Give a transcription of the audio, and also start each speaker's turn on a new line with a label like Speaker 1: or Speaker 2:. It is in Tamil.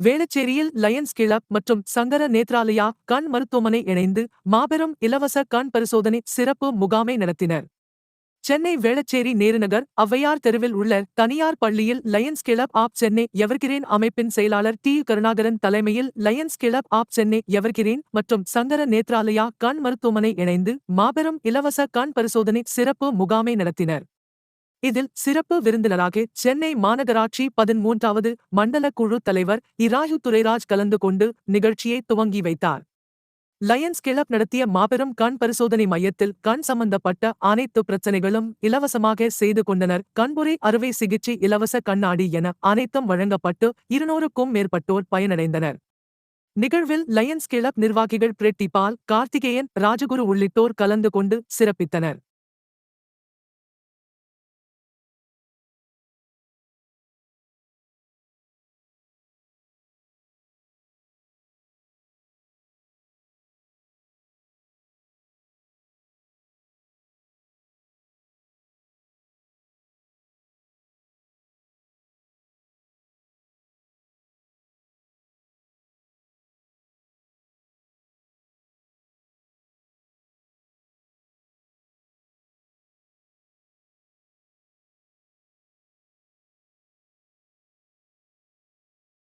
Speaker 1: வேளச்சேரியில் லயன்ஸ் கிளப் மற்றும் சங்கர நேத்ராலயா கண் மருத்துவமனை இணைந்து மாபெரும் இலவச கண் பரிசோதனை சிறப்பு முகாமை நடத்தினர். சென்னை வேளச்சேரி நேருநகர் ஔவையார் தெருவில் உள்ள தனியார் பள்ளியில் Lions club of Chennai Evergreen அமைப்பின் செயலாளர் டி கருணாகரன் தலைமையில் Lions club of Chennai Evergreen மற்றும் சங்கர நேத்ராலயா கண் மருத்துவமனை இணைந்து மாபெரும் இலவச கண் பரிசோதனை சிறப்பு முகாமை நடத்தினர். இதில் சிறப்பு விருந்தினராக சென்னை மாநகராட்சி பதிமூன்றாவது மண்டல குழு தலைவர் இராயு துரைராஜ் கலந்து கொண்டு நிகழ்ச்சியை துவங்கி வைத்தார். லயன்ஸ் கிளப் நடத்திய மாபெரும் கண் பரிசோதனை மையத்தில் கண் சம்பந்தப்பட்ட அனைத்து பிரச்சனைகளும் இலவசமாக செய்து கொண்டனர். கண்புரை அறுவை சிகிச்சை இலவச கண்ணாடி என அனைத்தும் வழங்கப்பட்டு இருநூறுக்கும் மேற்பட்டோர் பயனடைந்தனர். நிகழ்வில் லயன்ஸ் கிளப் நிர்வாகிகள் பிரெட்டி பால் கார்த்திகேயன் ராஜகுரு உள்ளிட்டோர் கலந்து கொண்டு சிறப்பித்தனர்.